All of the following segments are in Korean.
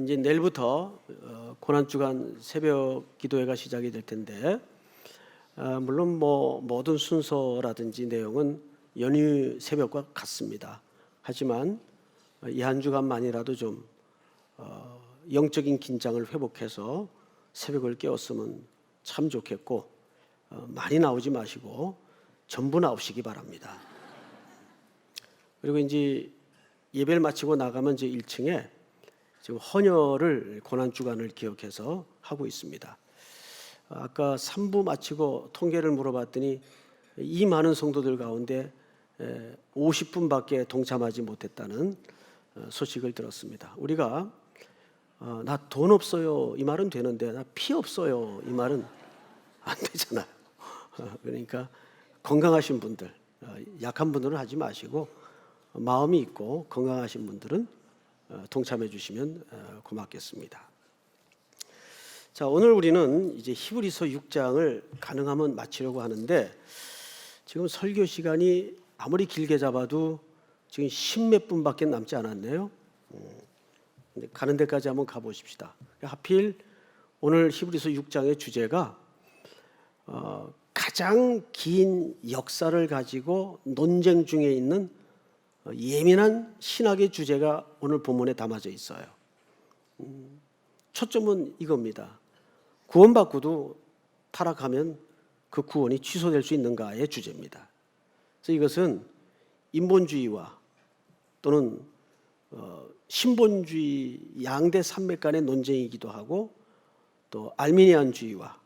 이제 내일부터 어, 고난 주간 새벽 기도회가 시작이 될 텐데 아, 물론 뭐 모든 순서라든지 내용은 연휴 새벽과 같습니다. 하지만 이 한 주간만이라도 좀 어, 영적인 긴장을 회복해서 새벽을 깨웠으면 참 좋겠고 어, 많이 나오지 마시고 전부 나오시기 바랍니다. 그리고 이제 예배를 마치고 나가면 이제 1층에 지금 헌혈을 고난 주간을 기억해서 하고 있습니다. 아까 3부 마치고 통계를 물어봤더니 이 많은 성도들 가운데 50분밖에 동참하지 못했다는 어, 소식을 들었습니다. 우리가 어, 나돈 없어요 이 말은 되는데 나 피 없어요 이 말은 안 되잖아요. 어, 그러니까 건강하신 분들, 어, 약한 분들은 하지 마시고 마음이 있고 건강하신 분들은 어, 동참해 주시면 어, 고맙겠습니다. 자, 오늘 우리는 이제 히브리서 6장을 가능하면 마치려고 하는데 지금 설교 시간이 아무리 길게 잡아도 지금 십몇 분밖에 남지 않았네요. 음, 가는 데까지 한번 가보십시다. 하필 오늘 히브리서 6장의 주제가 어, 가장 긴 역사를 가지고 논쟁 중에 있는 어, 예민한 신학의 주제가 오늘 본문에 담아져 있어요. 음, 초점은 이겁니다. 구원받고도 타락하면 그 구원이 취소될 수 있는가의 주제입니다. 그래서 이것은 인본주의와 또는 어, 신본주의 양대 산맥 간의 논쟁이기도 하고 또 알미니안주의와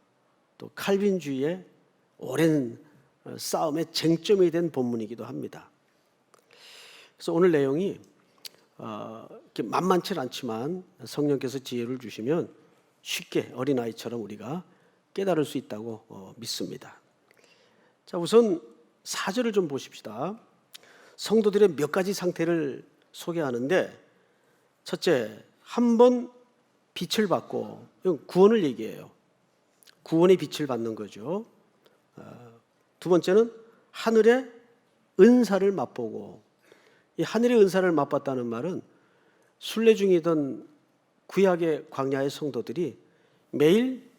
또 칼빈주의의 오랜 어, 싸움의 쟁점이 된 본문이기도 합니다. 그래서 오늘 내용이 어, 만만치 않지만 성령께서 지혜를 주시면 쉽게 어린 아이처럼 우리가 깨달을 수 있다고 어, 믿습니다. 자 우선 사절을 좀 보십시다. 성도들의 몇 가지 상태를 소개하는데 첫째 한 번 빛을 받고 구원을 얘기해요. 구원의 빛을 받는 거죠. 어, 두 번째는 하늘의 은사를 맛보고 이 하늘의 은사를 맛봤다는 말은 순례 중이던 구약의 광야의 성도들이 매일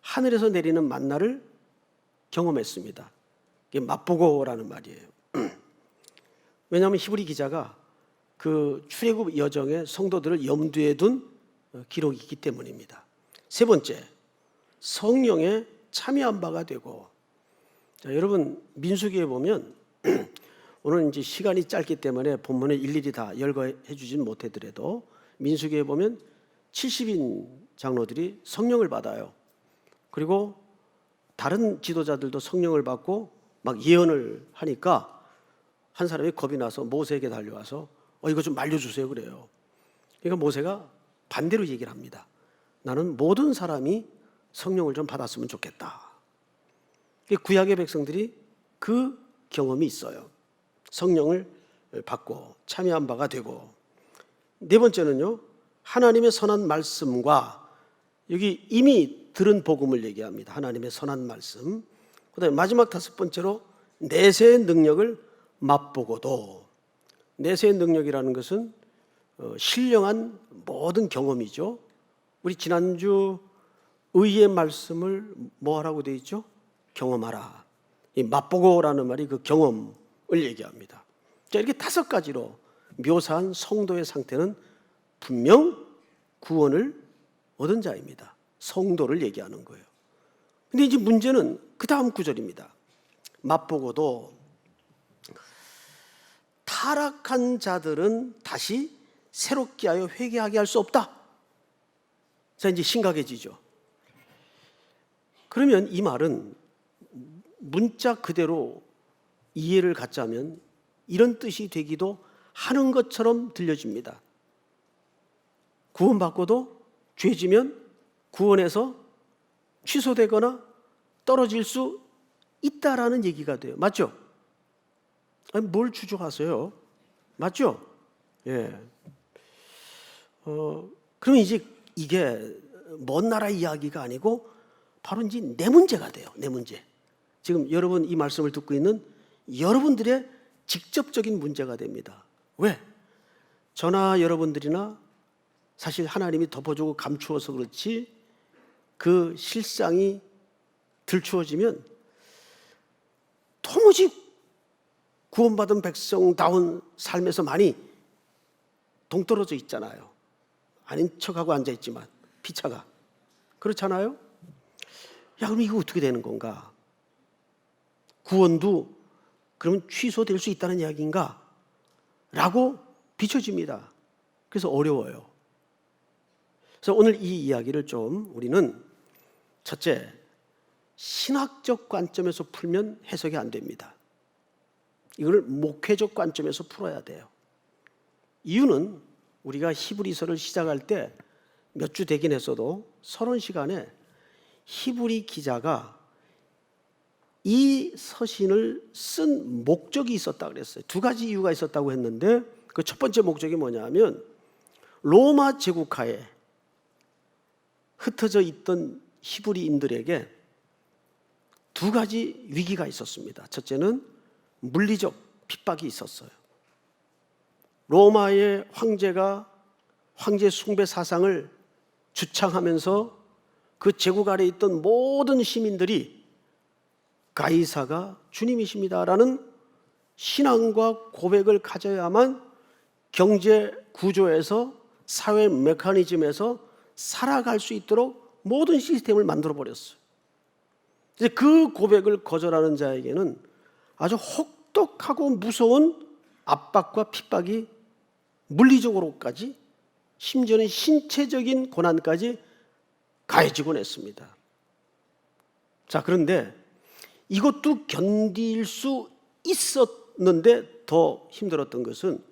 하늘에서 내리는 만나를 경험했습니다. 이게 맛보고라는 말이에요. 왜냐하면 히브리 기자가 그 출애굽 여정의 성도들을 염두에 둔 어, 기록이 있기 때문입니다. 세 번째, 성령에 참여한 바가 되고 자, 여러분 민수기에 보면 오늘 이제 시간이 짧기 때문에 본문에 일일이 다 열거해 주진 못하더라도 민수기에 보면 70인 장로들이 성령을 받아요. 그리고 다른 지도자들도 성령을 받고 막 예언을 하니까 한 사람이 겁이 나서 모세에게 달려와서 어 이거 좀 말려 주세요 그래요. 그러니까 모세가 반대로 얘기를 합니다. 나는 모든 사람이 성령을 좀 받았으면 좋겠다. 구약의 백성들이 그 경험이 있어요. 성령을 받고 참여한 바가 되고 네 번째는요 하나님의 선한 말씀과 여기 이미 들은 복음을 얘기합니다. 하나님의 선한 말씀. 그다음에 마지막 다섯 번째로 내세의 능력을 맛보고도 내세의 능력이라는 것은 어, 신령한 모든 경험이죠. 우리 지난주 의의 말씀을 뭐 하라고 돼 있죠? 경험하라. 이 맛보고라는 말이 그 경험을 얘기합니다. 자, 이렇게 다섯 가지로 묘사한 성도의 상태는 분명 구원을 얻은 자입니다. 성도를 얘기하는 거예요. 근데 이제 문제는 그 다음 구절입니다. 맛보고도 타락한 자들은 다시 새롭게 하여 회개하게 할 수 없다. 자, 이제 심각해지죠. 그러면 이 말은 문자 그대로 이해를 갖자면 이런 뜻이 되기도 하는 것처럼 들려집니다. 구원받고도 죄지면 구원에서 취소되거나 떨어질 수 있다라는 얘기가 돼요. 맞죠? 아니, 뭘 추적하세요? 맞죠? 예. 어, 그러면 이제 이게 먼 나라 이야기가 아니고 바로 이제 내 문제가 돼요. 내 문제. 지금 여러분 이 말씀을 듣고 있는 여러분들의 직접적인 문제가 됩니다. 왜? 저나 여러분들이나 사실 하나님이 덮어주고 감추어서 그렇지 그 실상이 들추어지면 도무지 구원받은 백성다운 삶에서 많이 동떨어져 있잖아요. 아닌 척하고 앉아 있지만 피차가 그렇잖아요. 야 그럼 이거 어떻게 되는 건가? 구원도 그러면 취소될 수 있다는 이야기인가? 라고 비춰집니다. 그래서 어려워요. 그래서 오늘 이 이야기를 좀 우리는 첫째, 신학적 관점에서 풀면 해석이 안 됩니다. 이걸 목회적 관점에서 풀어야 돼요. 이유는 우리가 히브리서를 시작할 때 몇 주 되긴 했어도 서론 시간에 히브리 기자가 이 서신을 쓴 목적이 있었다 그랬어요. 두 가지 이유가 있었다고 했는데 그 첫 번째 목적이 뭐냐면 로마 제국하에 흩어져 있던 히브리인들에게 두 가지 위기가 있었습니다. 첫째는 물리적 핍박이 있었어요. 로마의 황제가 황제 숭배 사상을 주창하면서 그 제국 아래 있던 모든 시민들이 가이사가 주님이십니다라는 신앙과 고백을 가져야만 경제 구조에서 사회 메커니즘에서 살아갈 수 있도록 모든 시스템을 만들어 버렸어요. 이제 그 고백을 거절하는 자에게는 아주 혹독하고 무서운 압박과 핍박이 물리적으로까지 심지어는 신체적인 고난까지 가해지곤 했습니다. 자, 그런데 이것도 견딜 수 있었는데 더 힘들었던 것은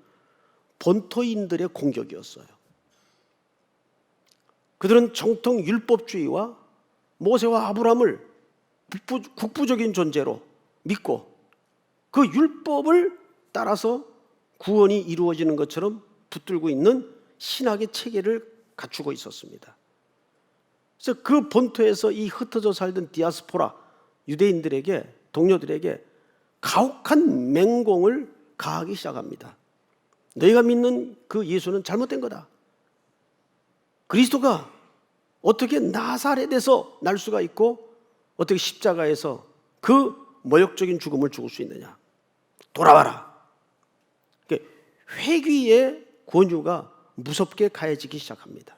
본토인들의 공격이었어요. 그들은 정통 율법주의와 모세와 아브라함을 국부, 국부 적인 존재로 믿고 그 율법을 따라서 구원이 이루어지는 것처럼 붙들고 있는 신학의 체계를 갖추고 있었습니다. 그래서 그 본토에서 이 흩어져 살던 디아스포라 유대인들에게 동료들에게 가혹한 맹공을 가하기 시작합니다. 너희가 믿는 그 예수는 잘못된 거다. 그리스도가 어떻게 나사렛에서 날 수가 있고 어떻게 십자가에서 그 모욕적인 죽음을 죽을 수 있느냐? 돌아와라. 그러니까 회귀의 권유가 무섭게 가해지기 시작합니다.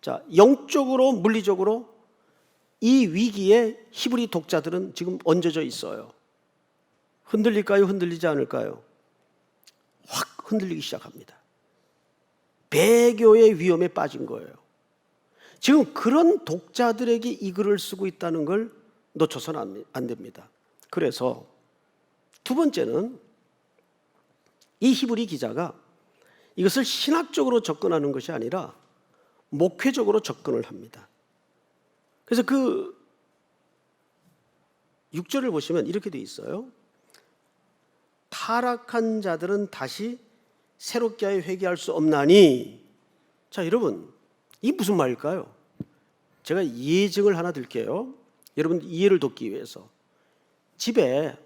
자, 영적으로 물리적으로 이 위기에 히브리 독자들은 지금 얹어져 있어요. 흔들릴까요? 흔들리지 않을까요? 확 흔들리기 시작합니다. 배교의 위험에 빠진 거예요. 지금 그런 독자들에게 이 글을 쓰고 있다는 걸 놓쳐서는 안 됩니다. 그래서 두 번째는 이 히브리 기자가 이것을 신학적으로 접근하는 것이 아니라 목회적으로 접근을 합니다. 그래서 그 6절을 보시면 이렇게 돼 있어요. 타락한 자들은 다시 새롭게 하여 회개할 수 없나니 자 여러분 이 무슨 말일까요? 제가 예증을 하나 들게요. 여러분 이해를 돕기 위해서 집에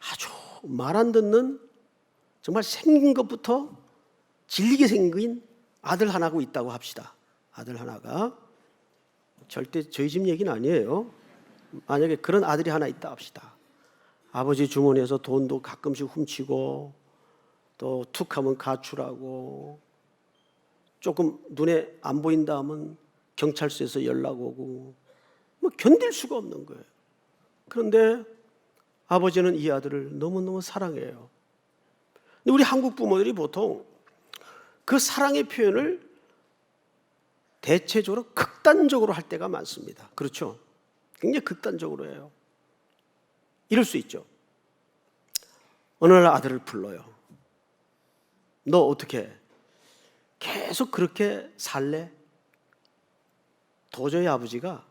아주 말 안 듣는 정말 생긴 것부터 질리게 생긴 아들 하나가 있다고 합시다. 아들 하나가 절대 저희 집 얘기는 아니에요. 만약에 그런 아들이 하나 있다 합시다. 아버지 주머니에서 돈도 가끔씩 훔치고 또 툭하면 가출하고 조금 눈에 안 보인다 하면 경찰서에서 연락 오고 뭐 견딜 수가 없는 거예요. 그런데 아버지는 이 아들을 너무너무 사랑해요. 근데 우리 한국 부모들이 보통 그 사랑의 표현을 대체적으로 극단적으로 할 때가 많습니다. 그렇죠? 굉장히 극단적으로 해요. 이럴 수 있죠. 어느 날 아들을 불러요. 너 어떻게 계속 그렇게 살래? 도저히 아버지가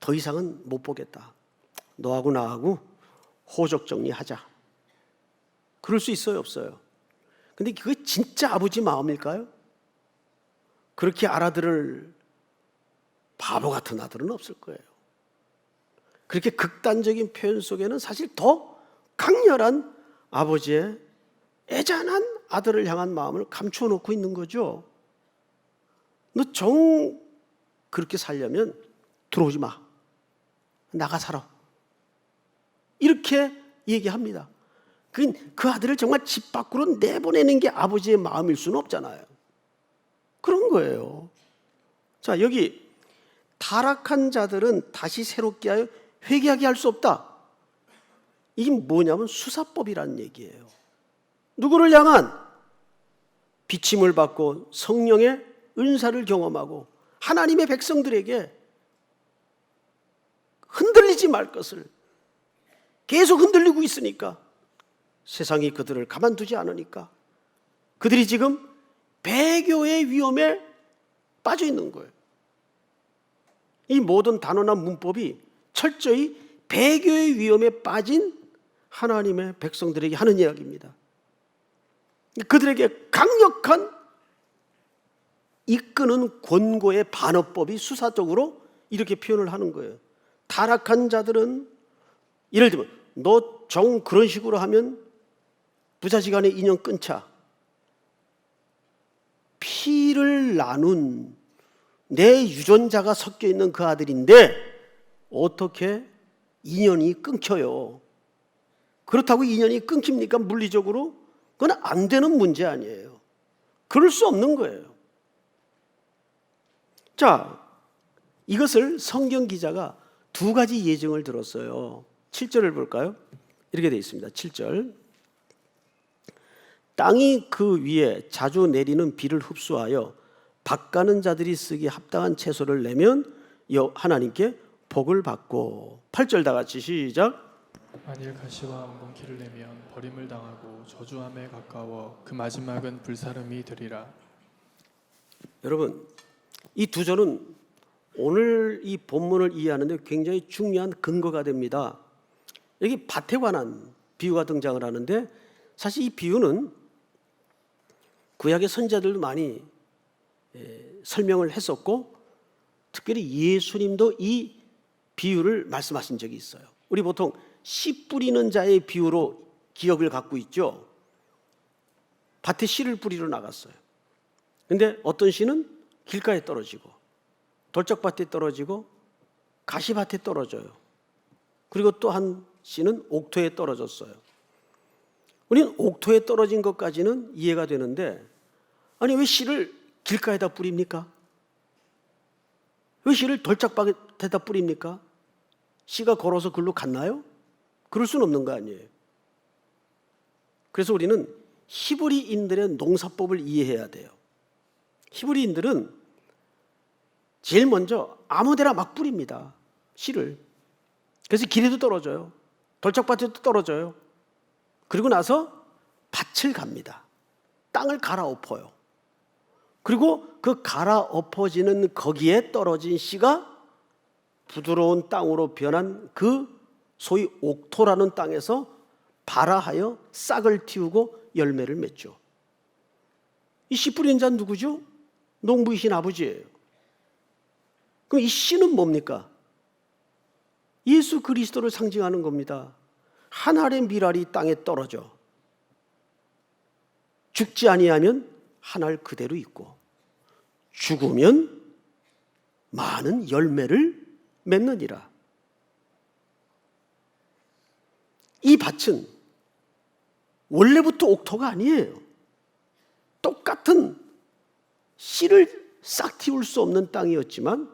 더 이상은 못 보겠다. 너하고 나하고 호적 정리하자. 그럴 수 있어요, 없어요? 근데 그게 진짜 아버지 마음일까요? 그렇게 알아들을 바보 같은 아들은 없을 거예요. 그렇게 극단적인 표현 속에는 사실 더 강렬한 아버지의 애잔한 아들을 향한 마음을 감추어 놓고 있는 거죠. 너 정 그렇게 살려면 들어오지 마. 나가 살아. 이렇게 얘기합니다. 그, 그 아들을 정말 집 밖으로 내보내는 게 아버지의 마음일 수는 없잖아요. 그런 거예요. 자, 여기 타락한 자들은 다시 새롭게 하여 회개하게 할 수 없다. 이게 뭐냐면 수사법이라는 얘기예요. 누구를 향한 비침을 받고 성령의 은사를 경험하고 하나님의 백성들에게 흔들리지 말 것을 계속 흔들리고 있으니까 세상이 그들을 가만두지 않으니까 그들이 지금 배교의 위험에 빠져 있는 거예요. 이 모든 단어나 문법이 철저히 배교의 위험에 빠진 하나님의 백성들에게 하는 이야기입니다. 그들에게 강력한 이끄는 권고의 반어법이 수사적으로 이렇게 표현을 하는 거예요. 타락한 자들은 예를 들면 너 정 그런 식으로 하면 부자지간에 인연 끊자. 피를 나눈 내 유전자가 섞여 있는 그 아들인데 어떻게 인연이 끊겨요? 그렇다고 인연이 끊깁니까? 물리적으로? 그건 안 되는 문제 아니에요. 그럴 수 없는 거예요. 자, 이것을 성경 기자가 두 가지 예정을 들었어요. 7절을 볼까요? 이렇게 되어 있습니다. 7절. 땅이 그 위에 자주 내리는 비를 흡수하여 밭가는 자들이 쓰기 합당한 채소를 내면 여 하나님께 복을 받고 8절 다 같이 시작. 만일 가시와 엉겅퀴를 내면 버림을 당하고 저주함에 가까워 그 마지막은 불사름이 되리라. 여러분, 이 두 절은 오늘 이 본문을 이해하는데 굉장히 중요한 근거가 됩니다. 여기 밭에 관한 비유가 등장을 하는데 사실 이 비유는 구약의 선자들도 많이 예, 설명을 했었고 특별히 예수님도 이 비유를 말씀하신 적이 있어요. 우리 보통 씨 뿌리는 자의 비유로 기억을 갖고 있죠. 밭에 씨를 뿌리러 나갔어요. 근데 어떤 씨는 길가에 떨어지고 돌짝밭에 떨어지고 가시밭에 떨어져요. 그리고 또 한 씨는 옥토에 떨어졌어요. 우리는 옥토에 떨어진 것까지는 이해가 되는데 아니 왜 씨를 길가에다 뿌립니까? 왜 씨를 돌짝밭에다 뿌립니까? 씨가 걸어서 글로 갔나요? 그럴 수는 없는 거 아니에요. 그래서 우리는 히브리인들의 농사법을 이해해야 돼요. 히브리인들은 제일 먼저 아무데나 막 뿌립니다. 씨를. 그래서 길에도 떨어져요. 돌짝밭에도 떨어져요. 그리고 나서 밭을 갑니다. 땅을 갈아엎어요. 그리고 그 갈아엎어지는 거기에 떨어진 씨가 부드러운 땅으로 변한 그 소위 옥토라는 땅에서 발아하여 싹을 틔우고 열매를 맺죠. 이 씨 뿌린 자는 누구죠? 농부이신 아버지예요. 그럼 이 씨는 뭡니까? 예수 그리스도를 상징하는 겁니다. 한 알의 밀알이 땅에 떨어져 죽지 아니하면 한 알 그대로 있고 죽으면 많은 열매를 맺느니라. 이 밭은 원래부터 옥토가 아니에요. 똑같은 씨를 싹 틔울 수 없는 땅이었지만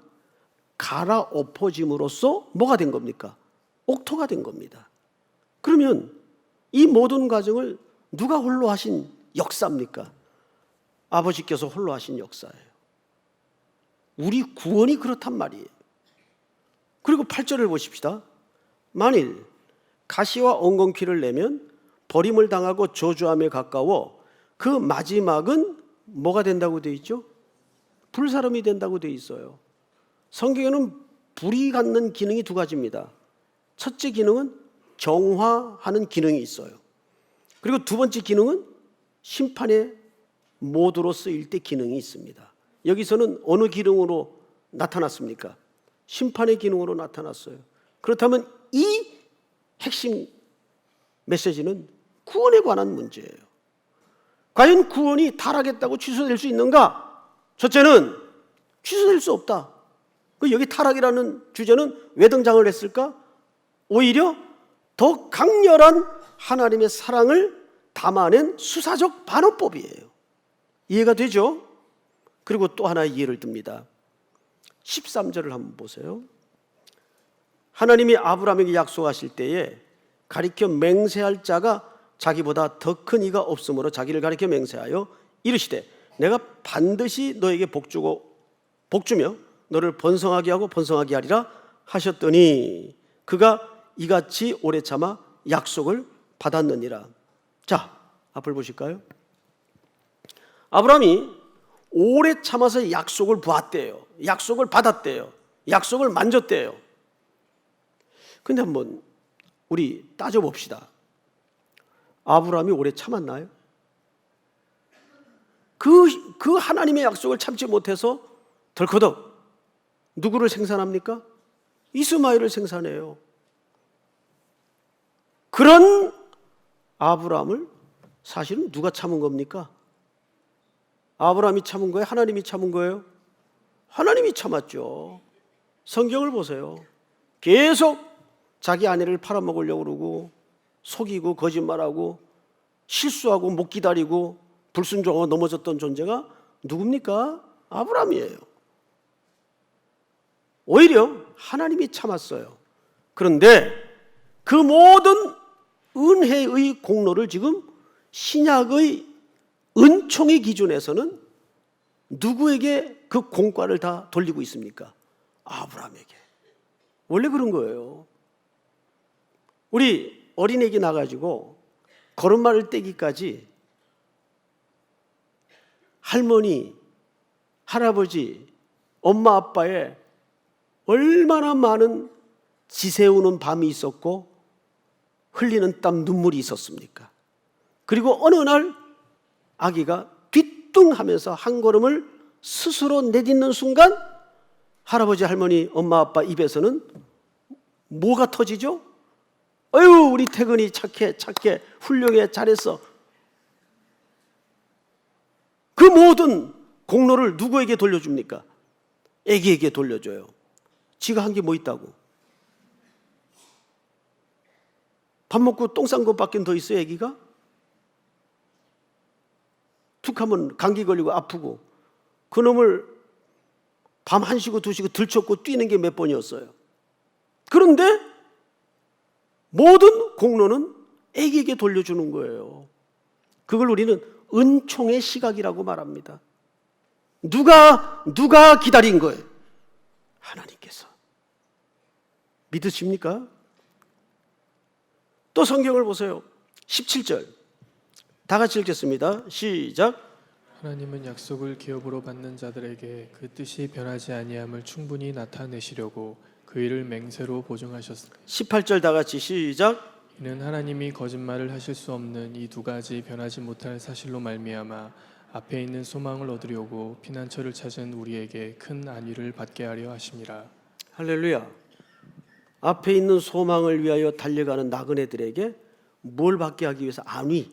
갈아 엎어짐으로써 뭐가 된 겁니까? 옥토가 된 겁니다. 그러면 이 모든 과정을 누가 홀로 하신 역사입니까? 아버지께서 홀로 하신 역사예요. 우리 구원이 그렇단 말이에요. 그리고 8절을 보십시다. 만일 가시와 엉겅퀴를 내면 버림을 당하고 저주함에 가까워 그 마지막은 뭐가 된다고 돼 있죠? 불사름이 된다고 돼 있어요. 성경에는 불이 갖는 기능이 두 가지입니다. 첫째 기능은 정화하는 기능이 있어요. 그리고 두 번째 기능은 심판의 모드로 쓰일 때 기능이 있습니다. 여기서는 어느 기능으로 나타났습니까? 심판의 기능으로 나타났어요. 그렇다면 이 핵심 메시지는 구원에 관한 문제예요. 과연 구원이 타락했다고 취소될 수 있는가? 첫째는 취소될 수 없다. 그 여기 타락이라는 주제는 왜 등장을 했을까? 오히려 더 강렬한 하나님의 사랑을 담아낸 수사적 반어법이에요. 이해가 되죠? 그리고 또 하나의 이해를 듭니다. 13절을 한번 보세요. 하나님이 아브라함에게 약속하실 때에 가리켜 맹세할 자가 자기보다 더 큰 이가 없으므로 자기를 가리켜 맹세하여 이르시되 내가 반드시 너에게 복 주고 복 주며 너를 번성하게 하고 번성하게 하리라 하셨더니 그가 이같이 오래 참아 약속을 받았느니라. 자, 앞을 보실까요? 아브라함이 오래 참아서 약속을 보았대요. 약속을 받았대요. 약속을 만졌대요. 근데 한번 우리 따져 봅시다. 아브라함이 오래 참았나요? 그, 그 하나님의 약속을 참지 못해서 덜커덕 누구를 생산합니까? 이스마엘을 생산해요. 그런 아브라함을 사실은 누가 참은 겁니까? 아브라함이 참은 거예요? 하나님이 참은 거예요? 하나님이 참았죠. 성경을 보세요. 계속 자기 아내를 팔아먹으려고 그러고 속이고 거짓말하고 실수하고 못 기다리고 불순종하고 넘어졌던 존재가 누굽니까? 아브라함이에요. 오히려 하나님이 참았어요. 그런데 그 모든 은혜의 공로를 지금 신약의 은총의 기준에서는 누구에게 그 공과를 다 돌리고 있습니까? 아브라함에게. 원래 그런 거예요. 우리 어린애기 나가지고 걸음마를 떼기까지 할머니, 할아버지, 엄마, 아빠의 얼마나 많은 지새우는 밤이 있었고 흘리는 땀, 눈물이 있었습니까? 그리고 어느 날 아기가 뒤뚱하면서 한 걸음을 스스로 내딛는 순간 할아버지, 할머니, 엄마, 아빠 입에서는 뭐가 터지죠? 어유 우리 태근이 착해, 착해, 훌륭해, 잘했어. 그 모든 공로를 누구에게 돌려줍니까? 애기에게 돌려줘요. 지가 한 게 뭐 있다고? 밥 먹고 똥 싼 것밖에 더 있어요, 애기가? 툭 하면 감기 걸리고 아프고 그 놈을 밤 1시고 2시고 들쳤고 뛰는 게 몇 번이었어요. 그런데 모든 공로는 애기에게 돌려주는 거예요. 그걸 우리는 은총의 시각이라고 말합니다. 누가 누가 기다린 거예요? 하나님께서. 믿으십니까? 또 성경을 보세요. 17절. 다 같이 읽겠습니다. 시작. 하나님은 약속을 기업으로 받는 자들에게 그 뜻이 변하지 아니함을 충분히 나타내시려고 그 일을 맹세로 보증하셨으니 18절 다 같이 시작. 이는 하나님이 거짓말을 하실 수 없는 이 두 가지 변하지 못할 사실로 말미암아 앞에 있는 소망을 얻으려고 피난처를 찾은 우리에게 큰 안위를 받게 하려 하심이라 할렐루야. 앞에 있는 소망을 위하여 달려가는 나그네들에게 뭘 받게 하기 위해서 안위.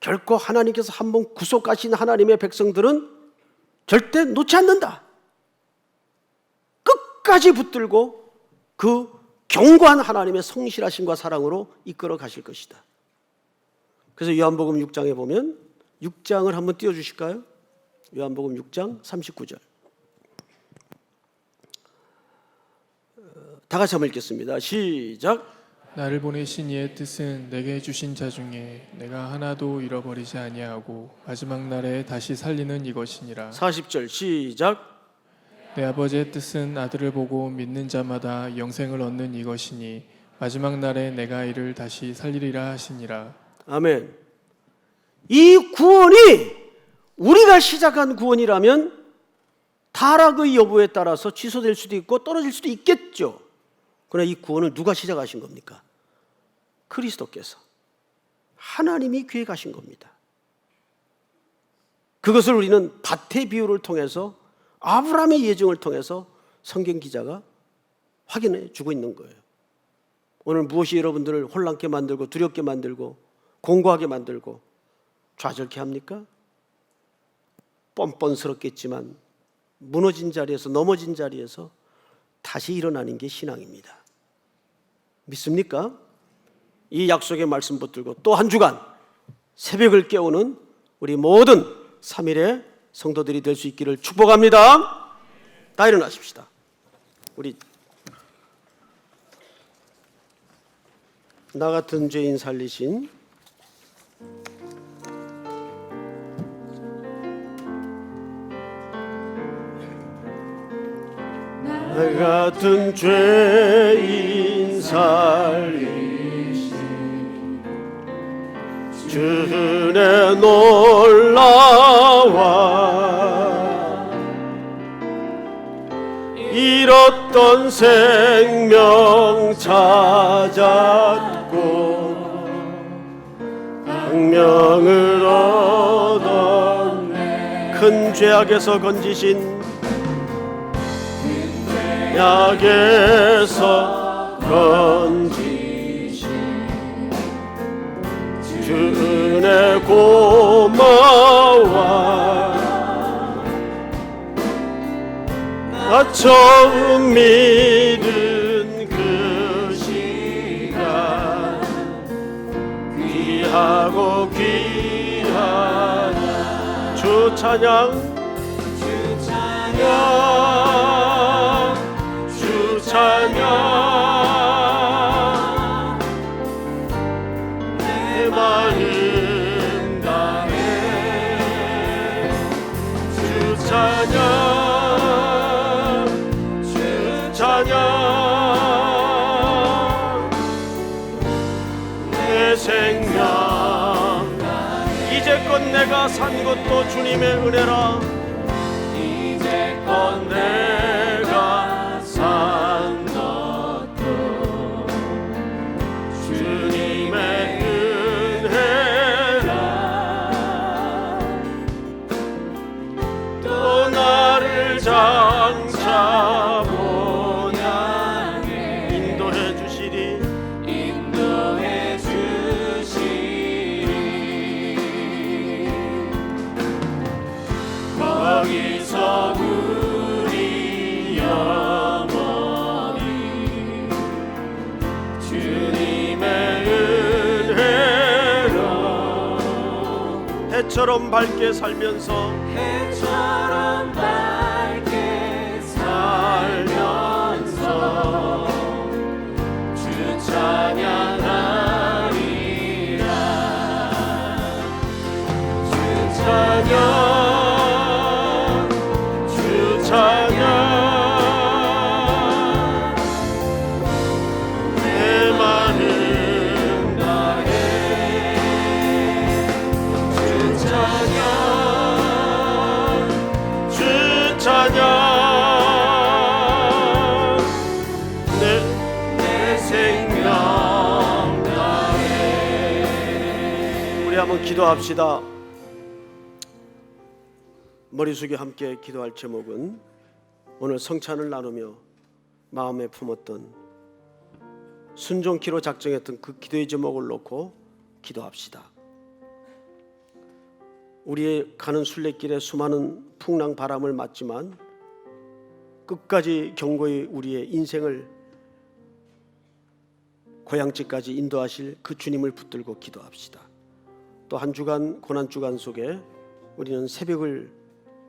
결코 하나님께서 한번 구속하신 하나님의 백성들은 절대 놓지 않는다. 끝까지 붙들고 그 견고한 하나님의 성실하심과 사랑으로 이끌어 가실 것이다. 그래서 요한복음 6장에 보면 6장을 한번 띄워 주실까요? 요한복음 6장 39절. 다 같이 한번 읽겠습니다. 시작. 나를 보내신 이의 뜻은 내게 주신 자 중에 내가 하나도 잃어버리지 아니하고 마지막 날에 다시 살리는 이것이니라 40절 시작. 내 아버지의 뜻은 아들을 보고 믿는 자마다 영생을 얻는 이것이니 마지막 날에 내가 이를 다시 살리리라 하시니라 아멘. 이 구원이 우리가 시작한 구원이라면 타락의 여부에 따라서 취소될 수도 있고 떨어질 수도 있겠죠. 그러나 이 구원을 누가 시작하신 겁니까? 그리스도께서 하나님이 계획하신 겁니다. 그것을 우리는 밭의 비유를 통해서 아브라함의 예정을 통해서 성경 기자가 확인해 주고 있는 거예요. 오늘 무엇이 여러분들을 혼란케 만들고 두렵게 만들고 공고하게 만들고 좌절케 합니까? 뻔뻔스럽겠지만 무너진 자리에서 넘어진 자리에서 다시 일어나는 게 신앙입니다. 믿습니까? 이 약속의 말씀 붙들고 또 한 주간 새벽을 깨우는 우리 모든 3일의 성도들이 될 수 있기를 축복합니다. 다 일어나십시다. 우리 나 같은 죄인 살리신 나 같은 죄인 살리신 주의 놀라와 잃었던 생명 찾았고 생명을 얻었네. 큰 죄악에서 건지신 약에서 건지신 주 은혜 고마워. 나 처음 믿은 그 시간 귀하고 귀한 주 찬양 주님의 은혜라 살면서 기도합시다 머리 숙여 함께 기도할 제목은 오늘 성찬을 나누며 마음에 품었던 순종키로 작정했던 그 기도의 제목을 놓고 기도합시다. 우리의 가는 순례길에 수많은 풍랑 바람을 맞지만 끝까지 경고히 우리의 인생을 고향집까지 인도하실 그 주님을 붙들고 기도합시다. 또 한 주간 고난 주간 속에 우리는 새벽을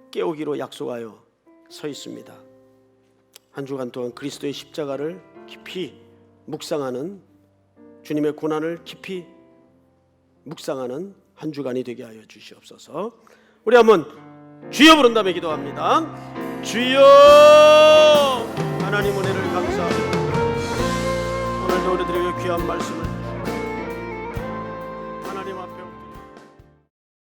깨우기로 약속하여 서 있습니다. 한 주간 동안 그리스도의 십자가를 깊이 묵상하는 주님의 고난을 깊이 묵상하는 한 주간이 되게 하여 주시옵소서. 우리 한번 주여 부른 다음에 기도합니다. 주여 하나님 은혜를 감사합니다. 오늘도 우리들에게 귀한 말씀을